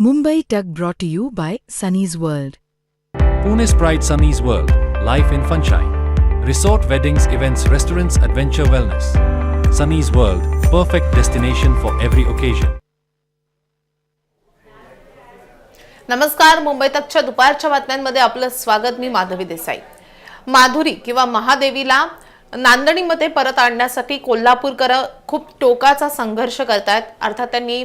Mumbai Tug brought to you by Sunny's World. Pune's Pride Sunny's World, Life in Funshine. Resort weddings, events, restaurants, adventure wellness. Sunny's World, perfect destination for every occasion. नमस्कार मुंबई तकच्या दुपारच्या बातम्यांमध्ये आपलं स्वागत मी माधवी देसाई माधुरी किंवा महादेवीला नांदणीमध्ये परत आणण्यासाठी कोल्हापूरकर खूप टोकाचा संघर्ष करतायत अर्थात त्यांनी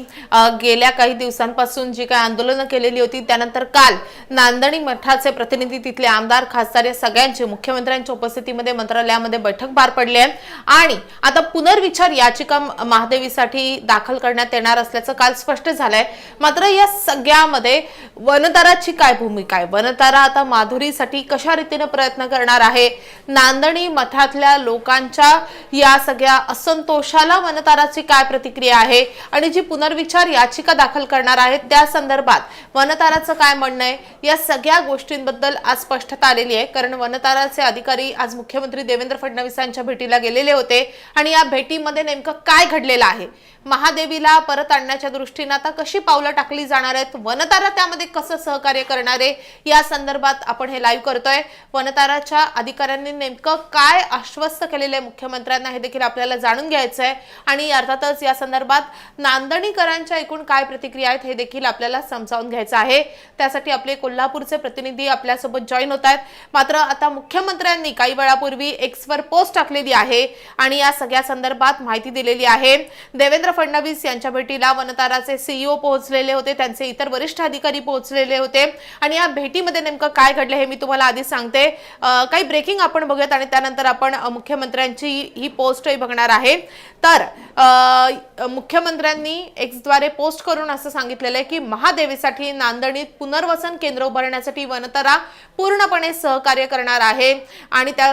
गेल्या काही दिवसांपासून जी काही आंदोलनं केलेली होती त्यानंतर काल नांदणी मठाचे प्रतिनिधी तिथले आमदार खासदार या सगळ्यांची मुख्यमंत्र्यांच्या उपस्थितीमध्ये मंत्रालयामध्ये बैठक पार पडली आहे. आणि आता पुनर्विचार याचिका महादेवीसाठी दाखल करण्यात येणार असल्याचं काल स्पष्ट झालंय. मात्र या सगळ्यामध्ये वनताराची काय भूमिका आहे? वनतारा आता माधुरीसाठी कशा रीतीने प्रयत्न करणार आहे? नांदणी मठातल्या लोकांच्या या सगळ्या असंतोषाला वनताराची काय प्रतिक्रिया आहे आणि जी पुनर्विचार याचिका दाखल करणार आहेत त्या संदर्भात वनताराचं काय म्हणणं आहे? या सगळ्या गोष्टींबद्दल आज स्पष्टता आलेली आहे. कारण वनताराचे अधिकारी आज मुख्यमंत्री देवेंद्र फडणवीसांच्या भेटीला गेलेले होते आणि या भेटीमध्ये नेमकं काय घडलेलं आहे? महादेवीला परत आणण्याच्या दृष्टीनं आता कशी पावलं टाकली जाणार आहेत? वनतारा त्यामध्ये कसं सहकार्य करणार आहे? या संदर्भात आपण हे लाईव्ह करतोय. वनताराच्या अधिकाऱ्यांनी नेमकं काय आश्वस्त केलेलं आहे? मुख्यमंत्र्यांना हे देखील आपल्याला जाणून घ्यायचं आहे आणि अर्थातच या संदर्भात नांदणीकरांच्या एकूण काय प्रतिक्रिया आहेत हे देखील आपल्याला समजावून घ्यायचं आहे. त्यासाठी आपले कोल्हापूरचे प्रतिनिधी आपल्यासोबत जॉईन होत आहेत. मात्र आता मुख्यमंत्र्यांनी काही वेळापूर्वी एक्सवर पोस्ट टाकलेली आहे आणि या सगळ्या संदर्भात माहिती दिलेली आहे. देवेंद्र फडणवीस यांच्या भेटीला वनताराचे सीईओ पोहोचलेले होते. त्यांचे इतर वरिष्ठ अधिकारी पोहोचलेले होते. आणि या भेटीमध्ये नेमकं काय घडलं हे मी तुम्हाला आधी सांगते. काही ब्रेकिंग आपण बघूयात आणि त्यानंतर आपण मुख्यमंत्र्यांची ही पोस्टही बघणार आहे. तर तर मुख्यमंत्र्यांनी एक्सद्वारे पोस्ट करून असं सांगितलेलं आहे की महादेवीसाठी नांदणीत पुनर्वसन केंद्र उभारण्यासाठी वनतारा पूर्णपणे सहकार्य करणार आहे. आणि त्या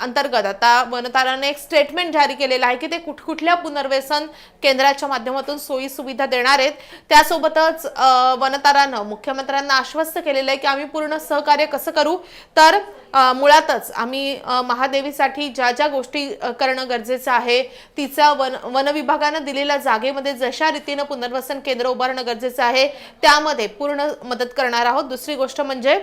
अंतर्गत आता वनताराने एक स्टेटमेंट जारी केलेलं आहे की ते कुठ कुठल्या पुनर्वसन केंद्राच्या माध्यमातून सोयी सुविधा देणार आहेत. त्यासोबतच वनतारानं मुख्यमंत्र्यांना आश्वस्त केलेलं आहे की आम्ही पूर्ण सहकार्य कसं करू? तर मुळातच आम्ही महादेवीसाठी ज्या ज्या गोष्टी करणं गरजेचं आहे तिचा वन वन विभागानं दिलेल्या जागेमध्ये जशा रीतीनं पुनर्वसन केंद्र उभारणं गरजेचं आहे त्यामध्ये पूर्ण मदत करणार आहोत. दुसरी गोष्ट म्हणजे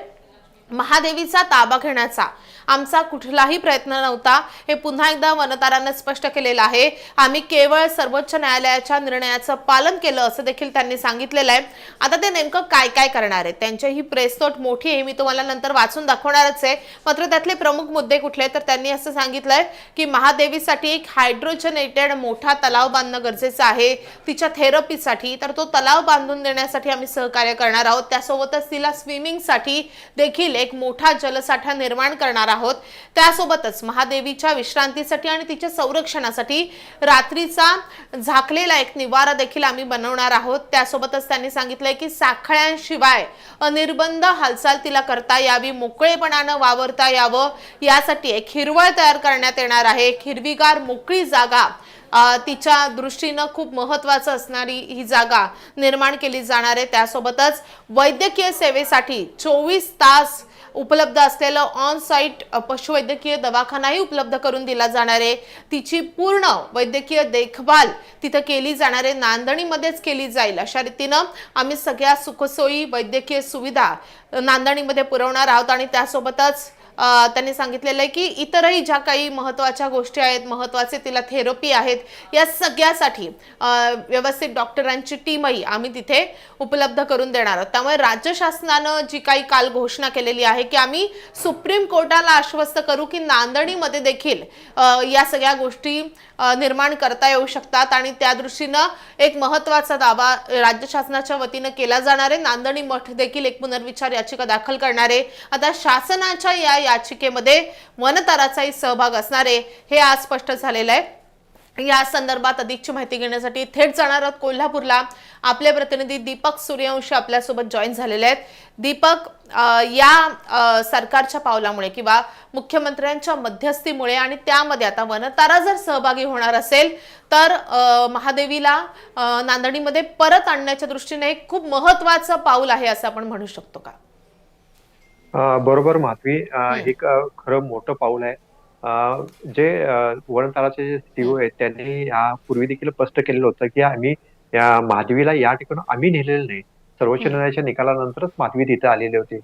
महादेवीचा ताबा घेण्याचा. आमचा कुठलाही प्रयत्न नव्हता. हे पुन्हा एकदा वनतारानं स्पष्ट केलेलं आहे. आम्ही केवळ सर्वोच्च न्यायालयाच्या निर्णयाचं पालन केलं असं देखील त्यांनी सांगितलेलं आहे. आता ते नेमकं काय काय करणार आहे त्यांची ही प्रेसनोट मोठी आहे. मी तुम्हाला नंतर वाचून दाखवणारच आहे. मात्र त्यातले प्रमुख मुद्दे कुठले तर त्यांनी असं सांगितलंय की महादेवीसाठी एक हायड्रोजनेटेड मोठा तलाव बांधणं गरजेचं आहे. तिच्या थेरपीसाठी तर तो तलाव बांधून देण्यासाठी आम्ही सहकार्य करणार आहोत. त्यासोबतच तिला स्विमिंगसाठी देखील एक मोठा जलसाठा निर्माण करणार आहोत. त्यासोबतच महादेवीच्या विश्रांतीसाठी आणि तिच्या संरक्षणासाठी रात्रीचा झाकलेला एक निवारा देखील आम्ही बनवणार आहोत. त्यासोबतच त्यांनी सांगितलंय की साखळ्यांशिवाय अनिर्बंध हालचाल तिला करता यावी मोकळेपणानं वावरता यावं. यासाठी एक हिरवळ तयार करण्यात येणार आहे. एक हिरवीगार मोकळी जागा तिच्या दृष्टीनं खूप महत्वाचं असणारी ही जागा निर्माण केली जाणार आहे. त्यासोबतच वैद्यकीय सेवेसाठी चोवीस तास उपलब्ध असलेलं ऑन साईट पशुवैद्यकीय दवाखानाही उपलब्ध करून दिला जाणार आहे. तिची पूर्ण वैद्यकीय देखभाल तिथं केली जाणार आहे. नांदणीमध्येच केली जाईल. अशा रीतीनं आम्ही सगळ्या सुखसोयी वैद्यकीय सुविधा नांदणीमध्ये पुरवणार आहोत आणि त्यासोबतच त्यांनी सांगितलेलं आहे की इतरही ज्या काही महत्त्वाच्या गोष्टी आहेत महत्त्वाचे तिला थेरपी आहेत या सगळ्यासाठी व्यवस्थित डॉक्टरांची टीमही आम्ही तिथे उपलब्ध करून देणार आहोत. त्यामुळे राज्य शासनानं जी काही काल घोषणा केलेली आहे की आम्ही सुप्रीम कोर्टाला आश्वस्त करू की नांदणीमध्ये देखील या सगळ्या गोष्टी निर्माण करता येऊ शकतात आणि त्या दृष्टीनं एक महत्त्वाचा दावा राज्य शासनाच्या वतीनं केला जाणार आहे. नांदणी मठ देखील एक पुनर्विचार याचिका दाखल करणार आहे. आता शासनाच्या या याचिकेमध्ये वनताराचाही सहभाग असणारे हे आज स्पष्ट झालेलं आहे. या संदर्भात अधिकची माहिती घेण्यासाठी थेट जाणार आहोत कोल्हापूरला. आपले प्रतिनिधी दीपक सूर्यवंशी आपल्यासोबत जॉईन झालेले आहेत. दीपक या सरकारच्या पावलामुळे किंवा मुख्यमंत्र्यांच्या मध्यस्थीमुळे आणि त्यामध्ये आता वनतारा जर सहभागी होणार असेल तर महादेवीला नांदणीमध्ये परत आणण्याच्या दृष्टीने एक खूप महत्वाचं पाऊल आहे असं आपण म्हणू शकतो का? बरोबर माधवी. एक खरं मोठं पाऊल आहे. अ, जे अ, जे सीओ आहेत त्यांनी यापूर्वी देखील स्पष्ट केलेलं होतं की आम्ही या माधवीला या ठिकाणी आम्ही नेलेलं नाही. सर्वोच्च न्यायालयाच्या निकालानंतरच माधवी तिथे आलेले होते.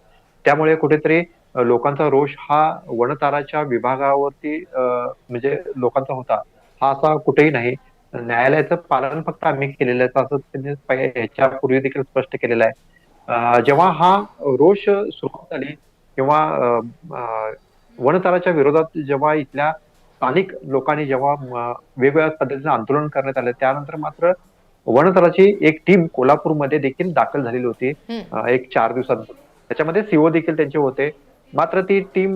त्यामुळे कुठेतरी अ, लोकांचा रोष हा वनताराच्या विभागावरती अ, म्हणजे लोकांचा होता. हा असा कुठेही नाही. न्यायालयाचं पालन फक्त आम्ही केलेलं आहे. असं त्यांनी पहि- ह्याच्यापूर्वी देखील स्पष्ट केलेलं आहे. जेव्हा हा रोष सुरुवात झाली अ, वनताराच्या विरोधात जेव्हा इथल्या स्थानिक लोकांनी जेव्हा वेगवेगळ्या पद्धतीने आंदोलन करण्यात आलं त्यानंतर मात्र वनतळाची एक टीम कोल्हापूरमध्ये देखील दाखल झालेली होती एक चार दिवसांपूर्वी. त्याच्यामध्ये सीओ देखील त्यांचे होते. मात्र ती टीम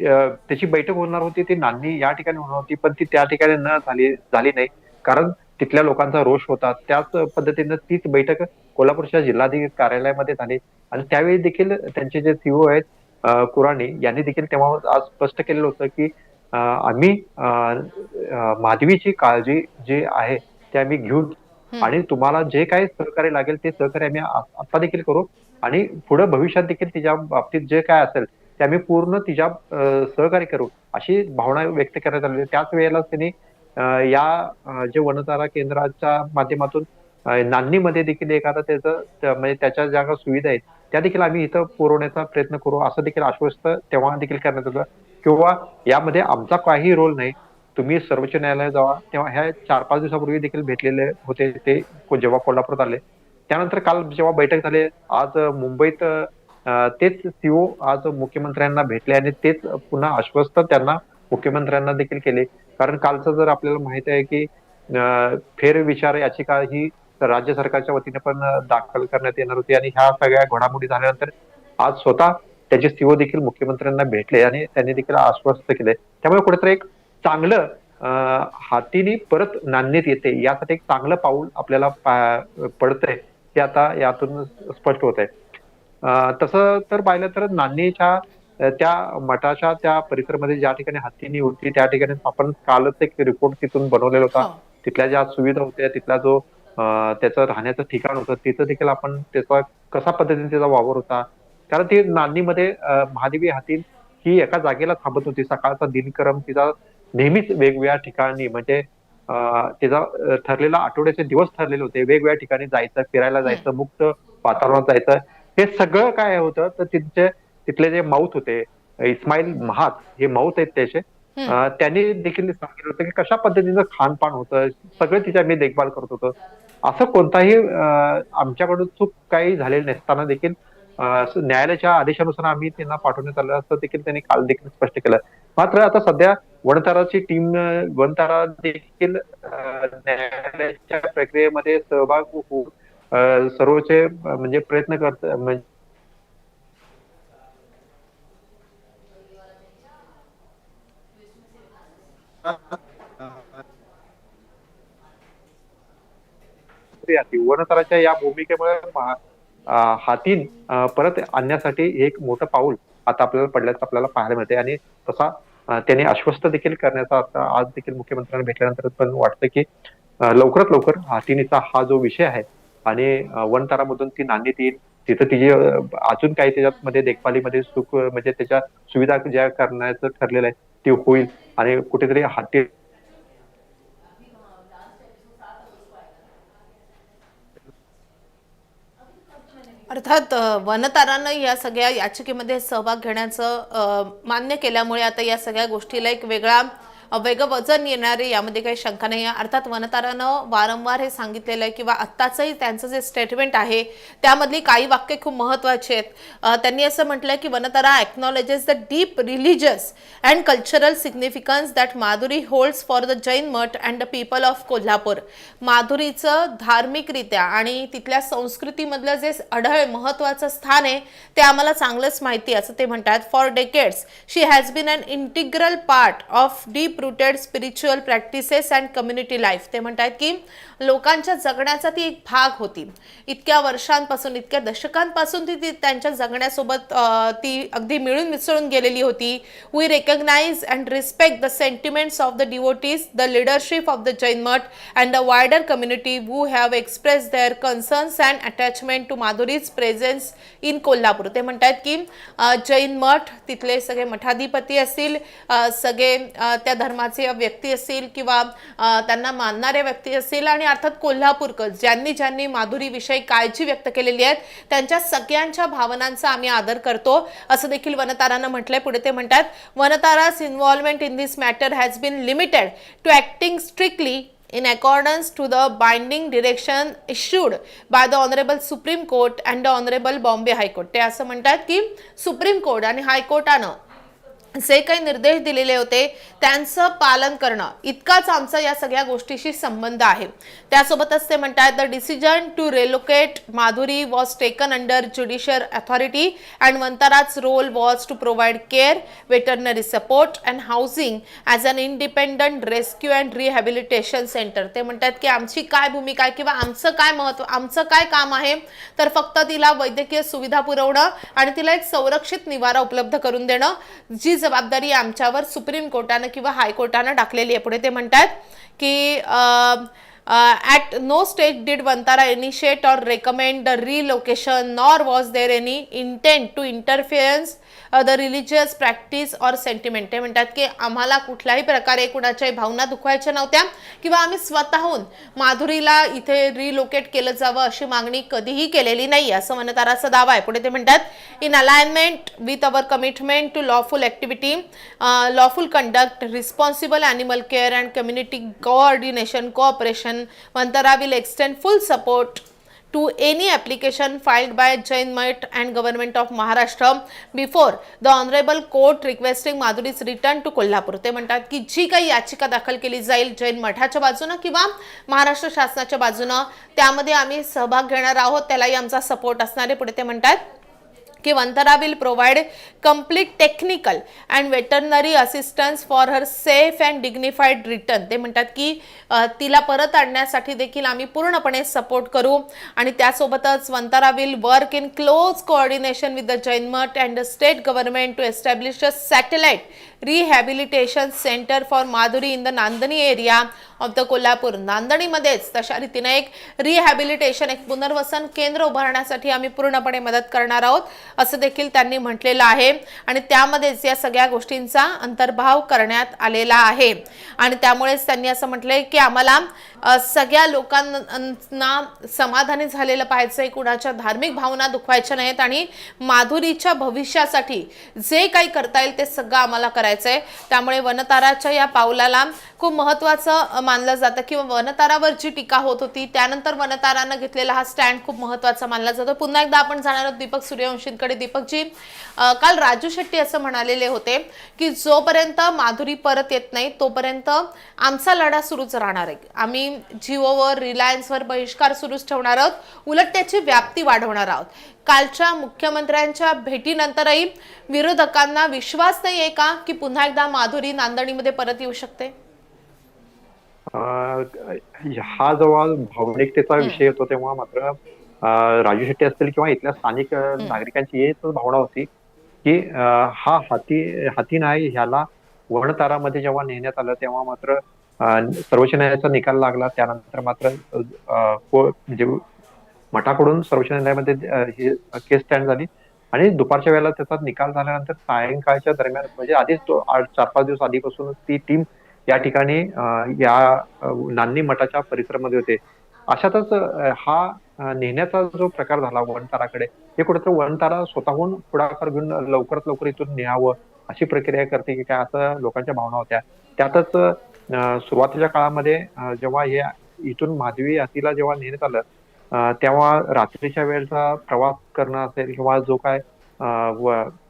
त्याची बैठक होणार होती ती नांदी या ठिकाणी होणार होती पण ती त्या ठिकाणी न झाली झाली नाही. कारण तिथल्या लोकांचा रोष होता. त्याच पद्धतीनं तीच बैठक कोल्हापूरच्या जिल्हाधिकारी कार्यालयामध्ये झाली आणि त्यावेळी देखील त्यांचे जे सीओ आहेत अ, कुराणी यांनी देखील तेव्हा आज स्पष्ट केलेलं होतं की आम्ही माधवीची काळजी जी आहे ते आम्ही घेऊन. आणि तुम्हाला जे काही सहकार्य लागेल ते सहकार्य आम्ही आता देखील करू आणि पुढे भविष्यात देखील तिच्या बाबतीत जे काय असेल ते आम्ही पूर्ण तिच्या सहकार्य करू अशी भावना व्यक्त करण्यात आली. त्याच वेळेला त्यांनी या जे वनतारा केंद्राच्या माध्यमातून अ, देखील एखादा त्याचं म्हणजे त्याच्या ज्या काही सुविधा आहेत त्या देखील आम्ही इथं पुरवण्याचा प्रयत्न करू असं देखील आश्वस्त तेव्हा देखील करण्यात आलं. किंवा यामध्ये आमचा काही रोल नाही. तुम्ही सर्वोच्च न्यायालयात जावा. तेव्हा ह्या चार पाच दिवसापूर्वी देखील भेटलेले होते ते जेव्हा कोल्हापुरात आले. त्यानंतर काल जेव्हा बैठक झाली आज मुंबईत तेच सीओ आज मुख्यमंत्र्यांना भेटले आणि तेच पुन्हा आश्वस्त त्यांना मुख्यमंत्र्यांना देखील केले. कारण कालचं जर आपल्याला माहीत आहे की फेरविचार याचिका ही राज्य सरकारच्या वतीने पण दाखल करण्यात येणार होती आणि ह्या सगळ्या घडामोडी झाल्यानंतर आज स्वतः त्याचे सीओ देखील मुख्यमंत्र्यांना भेटले आणि त्यांनी देखील आश्वस्त केले. त्यामुळे कुठेतरी एक चांगलं हातीने परत नांदण्यात येते. यासाठी एक चांगलं पाऊल आपल्याला पडतंय हे आता यातून स्पष्ट होत आहे तसं तर पाहिलं तर नांदणीच्या त्या मठाच्या त्या परिसरामध्ये ज्या ठिकाणी हत्तीनी होती त्या ठिकाणी आपण कालच एक रिपोर्ट तिथून बनवलेला होता. हो. तिथल्या ज्या सुविधा होत्या तिथला जो त्याचं राहण्याचं ठिकाण होतं. तिथं देखील आपण त्याचा कसा पद्धतीने त्याचा वावर होता? कारण ती नांदणीमध्ये अं, महादेवी हाती ही एका जागेला थांबत होती. सकाळचा दिनक्रम तिचा नेहमीच वेगवेगळ्या ठिकाणी म्हणजे तिचा ठरलेला आठवड्याचे दिवस ठरलेले होते. वेगवेगळ्या ठिकाणी जायचं फिरायला जायचं मुक्त वातावरणात जायचं. हे सगळं काय होतं? तर तिथचे तिथले जे माऊत होते इस्माईल महात हे माऊत आहेत त्याचे. त्यांनी देखील सांगितलं होतं की कशा पद्धतीचं खानपान होतं सगळं तिच्या मी देखभाल करत होतो. असं कोणताही आमच्याकडून चूक काही झालेली नसताना देखील न्यायालयाच्या आदेशानुसार आम्ही त्यांना पाठवण्यात आलं असं देखील त्यांनी काल देखील स्पष्ट केलं. मात्र आता सध्या वनताराची टीम वनतारा देखील न्यायालयाच्या प्रक्रियेमध्ये सहभाग होऊन सर्वचे म्हणजे प्रयत्न करत म्हणजे वनतराच्या या भूमिकेमुळे हातीन परत आणण्यासाठी एक मोठं पाऊल आता आपल्याला पडल्याचं आपल्याला पाहायला मिळते आणि तसा त्याने आश्वस्त देखील करण्याचा आता आज देखील मुख्यमंत्र्यांना भेटल्यानंतर पण वाटतं की लवकरात लवकर हातीनीचा हा जो विषय आहे आणि वनतारामधून ती नांदीत येईल तिथं तिची अजून काही त्याच्यामध्ये देखभालीमध्ये सुख म्हणजे त्याच्या सुविधा ज्या करण्याचं ठरलेलं आहे ते होईल. आणि कुठेतरी हाती अर्थात वनतारानं या सगळ्या याचिकेमध्ये सहभाग घेण्याचं मान्य केल्यामुळे आता या सगळ्या गोष्टीला एक वेगळा अ, वेगळं वजन येणारे यामध्ये काही शंका नाही. आहे अर्थात वनतारानं वारंवार हे सांगितलेलं आहे किंवा आत्ताचंही त्यांचं जे स्टेटमेंट आहे त्यामधली काही वाक्य खूप महत्त्वाचे आहेत. त्यांनी असं म्हटलं की Vantara acknowledges the deep religious and cultural significance that Madhuri holds for the Jain math and the people of Kolhapur माधुरीचं धार्मिकरित्या आणि तिथल्या संस्कृतीमधलं जे अढळ महत्त्वाचं स्थान आहे ते आम्हाला चांगलंच माहिती असं ते म्हणतात. For decades she has been an integral part of deep deep rooted spiritual practices and community life. ते म्हणतात की लोकांच्या जगण्याचा ती एक भाग होती. इतक्या वर्षांपासून इतक्या दशकांपासून ती ती त्यांच्या जगण्यासोबत ती अगदी मिळून मिसळून गेलेली होती. We recognise and respect the sentiments of the devotees the leadership of the Jain math and the wider community who have express their concerns and attachment to Madhuri's presence in Kolhapur ते म्हणतात की जैन मठ तिथले सगळे मठाधिपती असतील सगळे त्या धर्माचे व्यक्ती असतील किंवा त्यांना मानणारे व्यक्ती असतील आणि अर्थात कोल्हापूरकर ज्यांनी ज्यांनी माधुरीविषयी काळजी व्यक्त केलेली आहे त्यांच्या सगळ्यांच्या भावनांचा आम्ही आदर करतो. असं देखील वनतारानं म्हटलंय. पुढे ते म्हणतात Vantara's involvement in this matter has been limited to acting strictly in accordance to the binding direction issued by the honorable supreme court and the honorable bombay high court. ते असं म्हणतात की सुप्रीम कोर्ट आणि हायकोर्टानं जे काही निर्देश दिलेले होते त्यांचं पालन करणं इतकाच आमचा या सगळ्या गोष्टीशी संबंध आहे. त्यासोबतच ते म्हणतात the decision to relocate Madhuri was taken under judicial authority and Vantara's role was to provide care veterinary support and housing as an independent rescue and rehabilitation centre ते म्हणतात की आमची काय भूमिका आहे किंवा आमचं काय महत्त्व आमचं काय काम आहे? तर फक्त तिला वैद्यकीय सुविधा पुरवणं आणि तिला एक संरक्षित निवारा उपलब्ध करून देणं जी जबाबदारी आमच्यावर सुप्रीम कोर्टानं किंवा हायकोर्टानं टाकलेली आहे. पुढे ते म्हणतात की at no stage did Vantara initiate or recommend the relocation nor was there any intent to interference the religious practice or sentiment ते म्हणतात की आम्हाला कुठल्याही प्रकारे कुणाच्याही भावना दुखवायच्या नव्हत्या किंवा आम्ही स्वतःहून माधुरीला इथे रिलोकेट केलं जावं अशी मागणी कधीही केलेली नाही असं वनताराचा दावा आहे. पुढे ते म्हणतात in alignment with our commitment to lawful activity lawful conduct responsible animal care and community coordination cooperation Vantara will extend full support to any application filed by Jain Mutt and Government of Maharashtra before the Honorable Court requesting Madhuri's return to Kolhapur ते म्हणतात की जी काही याचिका दाखल केली जाईल जैन मठाच्या बाजूनं किंवा महाराष्ट्र शासनाच्या बाजूनं त्यामध्ये आम्ही सहभाग घेणार आहोत त्यालाही आमचा सपोर्ट असणार आहे पुढे ते म्हणतात की Vantara will provide complete technical and veterinary assistance for her safe and dignified return ते म्हणतात की तिला परत आणण्यासाठी देखील आम्ही पूर्णपणे सपोर्ट करू. आणि त्यासोबतच Vantara will work in close coordination with the Jain Math and the state government to establish a satellite rehabilitation centre for Madhuri in the Nandani area of the Kolhapur नांदणीमध्येच तशा रीतीने एक रिहॅबिलिटेशन एक पुनर्वसन केंद्र उभारण्यासाठी आम्ही पूर्णपणे मदत करणार आहोत असं देखील त्यांनी म्हटलेलं आहे. आणि त्यामध्येच या सगळ्या गोष्टींचा अंतर्भाव करण्यात आलेला आहे. आणि त्यामुळेच त्यांनी असं म्हटलंय की आम्हाला सगळ्या लोकांना समाधानी झालेलं पाहिजे कुणाच्या धार्मिक भावना दुखवायच्या नाहीत आणि माधुरीच्या भविष्यासाठी जे काही करता येईल ते सगळं आम्हाला करायचं आहे त्यामुळे वनताराच्या या पावलाला खूप महत्त्वाचं मानलं जातं किंवा वनतारावर जी टीका होत होती. त्यानंतर वनतारानं घेतलेला हा स्टँड खूप महत्त्वाचा मानला जातो. पुन्हा एकदा आपण जाणार आहोत दीपक सूर्यवंशींकडे. दीपकजी काल राजू शेट्टी असं म्हणालेले होते की जोपर्यंत माधुरी परत येत नाही तोपर्यंत आमचा लढा सुरूच राहणार आहे. आम्ही जिओवर रिलायन्सवर बहिष्कार सुरूच ठेवणार आहोत. उलट त्याची व्याप्ती वाढवणार आहोत. कालच्या मुख्यमंत्र्यांच्या भेटीनंतरही विरोधकांना विश्वास नाही आहे का की पुन्हा एकदा माधुरी नांदणीमध्ये परत येऊ शकते? हा जेव्हा भावनिकतेचा विषय येतो तेव्हा मात्र राजू शेट्टी असतील किंवा इथल्या स्थानिक नागरिकांची हेच भावना होती की हा हाती हाती नाही ह्याला वनतारामध्ये जेव्हा नेण्यात आलं तेव्हा मात्र सर्वोच्च न्यायालयाचा निकाल लागला. त्यानंतर मात्र म्हणजे मठाकडून सर्वोच्च न्यायालयामध्ये ही केस स्टँड झाली आणि दुपारच्या वेळेला त्याचा निकाल झाल्यानंतर सायंकाळच्या दरम्यान म्हणजे आधीच तो आठ चार पाच दिवस आधीपासून ती टीम या ठिकाणी या नान्नी मठाच्या परिसरामध्ये होते. अशातच हा नेण्याचा जो प्रकार झाला वनताराकडे हे कुठेतरी वनतारा स्वतःहून पुढाकार घेऊन लवकरात लवकर इथून न्यावं अशी प्रक्रिया करते की काय असं लोकांच्या भावना होत्या. त्यातच सुरुवातीच्या काळामध्ये जेव्हा हे इथून माधवी हातीला जेव्हा नेण्यात आलं तेव्हा रात्रीच्या वेळेचा प्रवास करणं असेल किंवा जो काय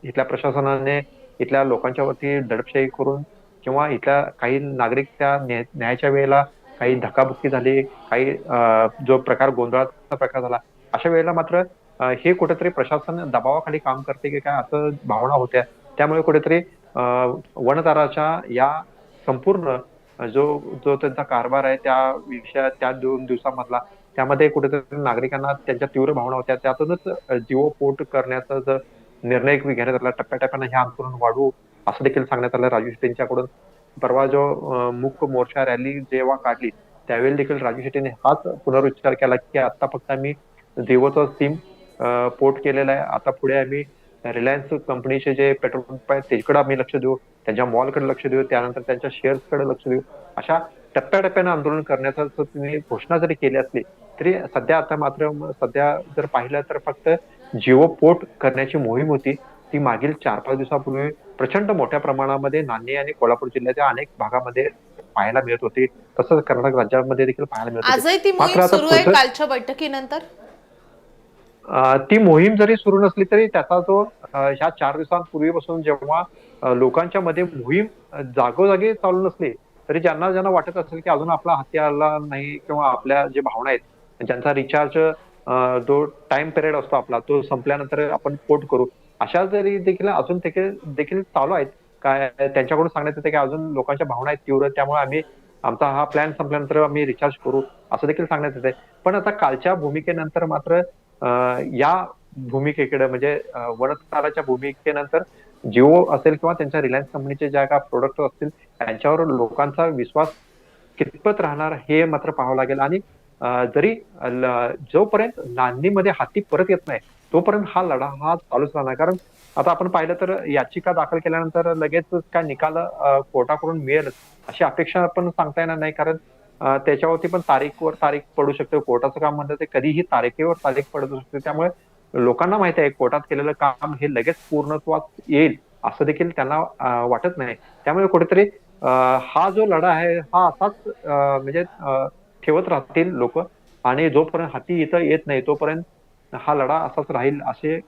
इथल्या प्रशासनाने इथल्या लोकांच्या वरती दडपशाही करून किंवा इथल्या काही नागरिक त्या न्यायाच्या वेळेला काही धक्काबुक्की झाली काही अं, जो प्रकार गोंधळाचा प्रकार झाला अशा वेळेला मात्र हे कुठेतरी प्रशासन दबावाखाली काम करते की काय असं भावना होत्या. त्यामुळे कुठेतरी अं, वनताराच्या या संपूर्ण जो जो त्यांचा कारभार आहे त्या विषयात त्या दोन दिवसामधला त्यामध्ये कुठेतरी नागरिकांना त्यांच्या तीव्र भावना होत्या. त्यातूनच जीवोपोट करण्याचा जर निर्णय घेण्यात आला टप्प्याटप्प्यानं हे आंदोलन वाढवू असं देखील सांगण्यात आलं राजू शेट्टींच्याकडून परवा जो मुख मोर्चा रॅली जेव्हा काढली त्यावेळी देखील राजू शेट्टीने हाच पुनरुच्चार केला की आता फक्त आम्ही जिओचं सिम पोर्ट केलेलं आहे. आता पुढे आम्ही रिलायन्स कंपनीचे जे पेट्रोल पंप आहेत त्याच्याकडे आम्ही लक्ष देऊ त्यांच्या मॉलकडे लक्ष देऊ त्यानंतर त्यांच्या शेअर्सकडे लक्ष देऊ. अशा टप्प्याटप्प्यानं आंदोलन करण्याचा तुम्ही घोषणा जरी केली असली तरी सध्या आता मात्र सध्या जर पाहिलं तर फक्त जिओ पोर्ट करण्याची मोहीम होती. ती मागील चार पाच दिवसापूर्वी प्रचंड मोठ्या प्रमाणामध्ये नांदेड आणि कोल्हापूर जिल्ह्याच्या अनेक भागामध्ये पाहायला मिळत होती. तसंच कर्नाटक राज्यामध्ये देखील पाहायला मिळत होती. आजही ती मोहीम सुरू आहे कालच्या बैठकीनंतर? ती मोहीम जरी सुरू नसली तरी त्याचा जो ह्या चार दिवसांपूर्वीपासून जेव्हा लोकांच्या मध्ये मोहीम जागोजागी चालू नसली तरी ज्यांना ज्यांना वाटत असेल की अजून आपला हत्या आला नाही किंवा आपल्या जे भावना आहेत ज्यांचा रिचार्ज जो टाइम पिरियड असतो आपला तो संपल्यानंतर आपण पोट करू. अशा जरी देखील अजून देखील देखील चालू आहेत. काय त्यांच्याकडून सांगण्यात येते की अजून लोकांच्या भावना आहेत तीव्र त्यामुळे आम्ही आमचा हा प्लॅन संपल्यानंतर आम्ही रिचार्ज करू असं देखील सांगण्यात येते पण आता कालच्या भूमिकेनंतर मात्र या भूमिकेकडे म्हणजे अं, भूमिकेनंतर जिओ असेल किंवा त्यांच्या रिलायन्स कंपनीचे ज्या काय प्रोडक्ट असतील त्यांच्यावर लोकांचा विश्वास कितपत राहणार हे मात्र पाहावं लागेल. आणि जरी जोपर्यंत नांदीमध्ये हाती परत येत नाही तोपर्यंत हा लढा हा चालूच राहणार. कारण आता आपण पाहिलं तर याचिका दाखल केल्यानंतर लगेच काय निकाल कोर्टाकडून मिळेल अशी अपेक्षा आपण सांगता येणार नाही. कारण त्याच्यावरती पण तारीखवर तारीख पडू शकते. कोर्टाचं काम म्हणतात ते कधीही तारीखेवर तारीख पडत शकते. त्यामुळे लोकांना माहिती आहे कोर्टात केलेलं काम हे लगेच पूर्णत्वात येईल असं देखील त्यांना वाटत नाही. त्यामुळे कुठेतरी हा जो लढा आहे हा असाच म्हणजे ठेवत राहतील लोक आणि जोपर्यंत हाती इथं येत नाही तोपर्यंत हा लढा असाच राहील असे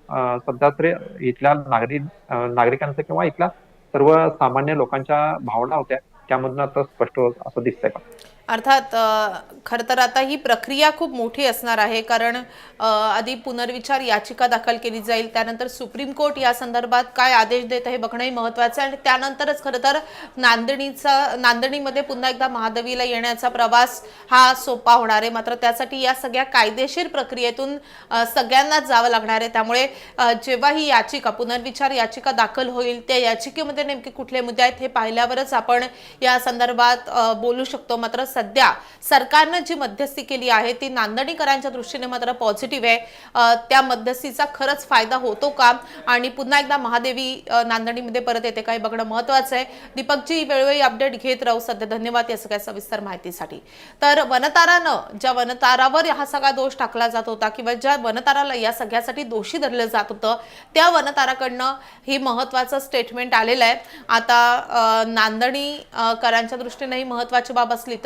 सध्या तरी इथल्या नागरिक नागरिकांचं किंवा इथल्या सर्व सामान्य लोकांच्या भावना होत्या. त्यामधून आता स्पष्ट होत असं दिसतंय का? अर्थात खरं तर आता ही प्रक्रिया खूप मोठी असणार आहे. कारण आधी पुनर्विचार याचिका दाखल केली जाईल त्यानंतर सुप्रीम कोर्ट या संदर्भात काय आदेश देत हे बघणंही महत्त्वाचं आहे. आणि त्यानंतरच खरं तर नांदणीचा नांदणीमध्ये पुन्हा एकदा महादेवीला येण्याचा प्रवास हा सोपा होणार आहे. मात्र त्यासाठी या सगळ्या कायदेशीर प्रक्रियेतून सगळ्यांनाच जावं लागणार आहे. त्यामुळे जेव्हा ही याचिका पुनर्विचार याचिका दाखल होईल त्या याचिकेमध्ये नेमके कुठले मुद्दे आहेत हे पाहिल्यावरच आपण या संदर्भात बोलू शकतो. मात्र सध्या सरकारनं जी मध्यस्थी केली आहे ती नांदणीकरांच्या दृष्टीने मात्र पॉझिटिव्ह आहे. त्या मध्यस्थीचा खरंच फायदा होतो का? आणि पुन्हा एकदा महादेवी नांदणीमध्ये परत येते काही बघणं महत्वाचं आहे. दीपकजी वेळोवेळी अपडेट घेत राहू. सध्या धन्यवाद या सगळ्या सविस्तर माहितीसाठी. तर वनतारानं ज्या वनतारावर हा सगळा दोष टाकला जात होता किंवा ज्या वनताराला या सगळ्यासाठी दोषी धरलं जात होतं त्या वनताराकडनं ही महत्वाचं स्टेटमेंट आलेलं आहे. आता नांदणीकरांच्या नांदणी करांच्या दृष्टीने ही महत्वाची बाब असली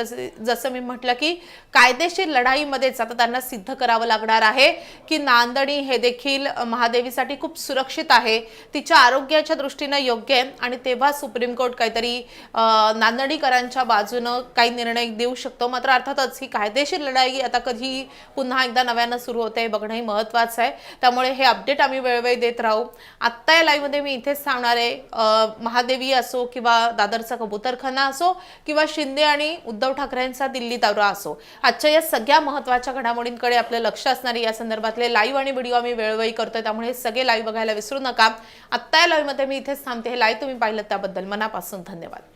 जसं मी म्हटलं की कायदेशीर लढाईमध्येच आता त्यांना सिद्ध करावं लागणार आहे की नांदणी हे देखील महादेवीसाठी खूप सुरक्षित आहे. तिच्या आरोग्याच्या दृष्टीनं योग्य आहे आणि तेव्हा सुप्रीम कोर्ट काहीतरी नांदणीकरांच्या बाजूनं काही निर्णय देऊ शकतो. मात्र अर्थातच ही कायदेशीर लढाई आता कधी पुन्हा एकदा नव्यानं सुरू होते हे बघणंही महत्त्वाचं आहे. त्यामुळे हे अपडेट आम्ही वेळोवेळी देत राहू. आत्ता या लाईव्हमध्ये मी इथेच सांगणार आहे महादेवी असो किंवा दादरचा कबूतरखाना असो किंवा शिंदे आणि उद्धव ठाकरेंचा दिल्ली दौरा असो. आजच्या या सगळ्या महत्त्वाच्या घडामोडींकडे आपलं लक्ष असणारे या संदर्भातले लाईव्ह आणि व्हिडिओ आम्ही वेळोवेळी करतोय त्यामुळे हे सगळे लाईव्ह बघायला विसरू नका. आत्ता या लाईव्हमध्ये मी इथेच थांबते. हे लाईव्ह तुम्ही पाहिलं त्याबद्दल मनापासून धन्यवाद.